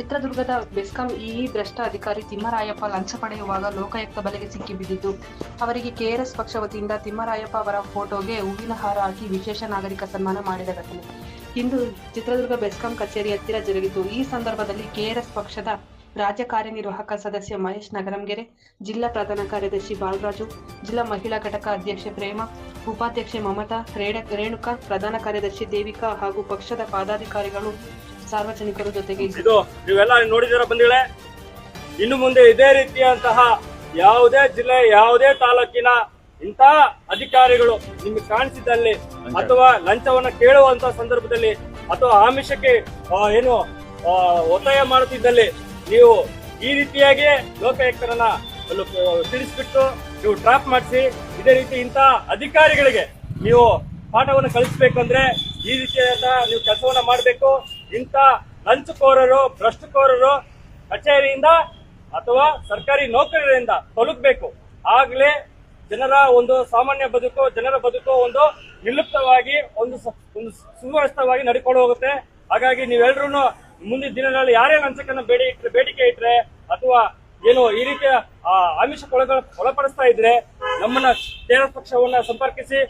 ಚಿತ್ರದುರ್ಗದ ಬೆಸ್ಕಾಂ ಇಇ ಭ್ರಷ್ಟ ಅಧಿಕಾರಿ ತಿಮ್ಮರಾಯಪ್ಪ ಲಂಚ ಪಡೆಯುವಾಗ ಲೋಕಾಯುಕ್ತ ಬಲೆಗೆ ಸಿಕ್ಕಿಬಿದ್ದಿದ್ದು ಅವರಿಗೆ ಕೆಆರ್ಎಸ್ ಪಕ್ಷ ವತಿಯಿಂದ ತಿಮ್ಮರಾಯಪ್ಪ ಅವರ ಫೋಟೋಗೆ ಹೂವಿನ ಹಾರ ಹಾಕಿ ವಿಶೇಷ ನಾಗರಿಕ ಸನ್ಮಾನ ಮಾಡಿದ ಘಟನೆ. ಇಂದು ಚಿತ್ರದುರ್ಗ ಬೆಸ್ಕಾಂ ಕಚೇರಿ ಹತ್ತಿರ ಜರುಗಿತು. ಈ ಸಂದರ್ಭದಲ್ಲಿ ಕೆಆರ್ಎಸ್ ಪಕ್ಷದ ರಾಜ್ಯ ಕಾರ್ಯನಿರ್ವಾಹಕ ಸದಸ್ಯ ಮಹೇಶ್ ನಗರಂಗೆರೆ, ಜಿಲ್ಲಾ ಪ್ರಧಾನ ಕಾರ್ಯದರ್ಶಿ ಬಾಲರಾಜು, ಜಿಲ್ಲಾ ಮಹಿಳಾ ಘಟಕ ಅಧ್ಯಕ್ಷೆ ಪ್ರೇಮ, ಉಪಾಧ್ಯಕ್ಷೆ ಮಮತಾ ರೇಣುಕಾ, ಪ್ರಧಾನ ಕಾರ್ಯದರ್ಶಿ ದೇವಿಕಾ ಹಾಗೂ ಪಕ್ಷದ ಪದಾಧಿಕಾರಿಗಳು ಸಾರ್ವಜನಿಕರು ಜೊತೆಗೆ ಇದು ನೀವೆಲ್ಲ ನೋಡಿದಿರ ಬಂದಿಳೆ ಇನ್ನು ಮುಂದೆ ಇದೇ ರೀತಿಯಂತಹ ಯಾವುದೇ ಜಿಲ್ಲೆ ಯಾವುದೇ ತಾಲೂಕಿನ ಇಂತಹ ಅಧಿಕಾರಿಗಳು ನಿಮಗೆ ಕಾಣಿಸಿದಲ್ಲಿ ಅಥವಾ ಲಂಚವನ್ನ ಕೇಳುವಂತ ಸಂದರ್ಭದಲ್ಲಿ ಅಥವಾ ಆಮಿಷಕ್ಕೆ ಏನು ಒತ್ತಾಯ ಮಾಡುತ್ತಿದ್ದಲ್ಲಿ ನೀವು ಈ ರೀತಿಯಾಗಿ ಲೋಕಾಯುಕ್ತರನ್ನ ತಿಳಿಸ್ಬಿಟ್ಟು ನೀವು ಟ್ರಾಪ್ ಮಾಡಿಸಿ ಇದೇ ರೀತಿ ಇಂತಹ ಅಧಿಕಾರಿಗಳಿಗೆ ನೀವು ಪಾಠವನ್ನು ಕಲಿಸಬೇಕಂದ್ರೆ ಈ ರೀತಿಯಾದ ನೀವು ಕೆಲಸವನ್ನ ಮಾಡಬೇಕು. ಇಂಥ ಲಂಚಕೋರರು, ಭ್ರಷ್ಟಕೋರರು ಕಚೇರಿಯಿಂದ ಅಥವಾ ಸರ್ಕಾರಿ ನೌಕರರಿಂದ ತೊಲಗಬೇಕು. ಆಗ್ಲೇ ಜನರ ಒಂದು ಸಾಮಾನ್ಯ ಬದುಕು, ಜನರ ಬದುಕು ಒಂದು ನಿಲುಪ್ತವಾಗಿ, ಒಂದು ಒಂದು ಸುವ್ಯವಸ್ಥವಾಗಿ ನಡ್ಕೊಂಡು ಹೋಗುತ್ತೆ. ಹಾಗಾಗಿ ನೀವೆಲ್ಲರೂ ಮುಂದಿನ ದಿನಗಳಲ್ಲಿ ಯಾರೇ ಲಂಚಕನ್ನ ಬೇಡಿ ಇಟ್ರೆ, ಬೇಡಿಕೆ ಇಟ್ಟರೆ ಅಥವಾ ಏನು ಈ ರೀತಿಯ ಆಮಿಷ ಒಳಗ ಒಳಪಡಿಸ್ತಾ ಇದ್ರೆ ನಮ್ಮನ್ನ ಕೇರಳ ಪಕ್ಷವನ್ನ ಸಂಪರ್ಕಿಸಿ.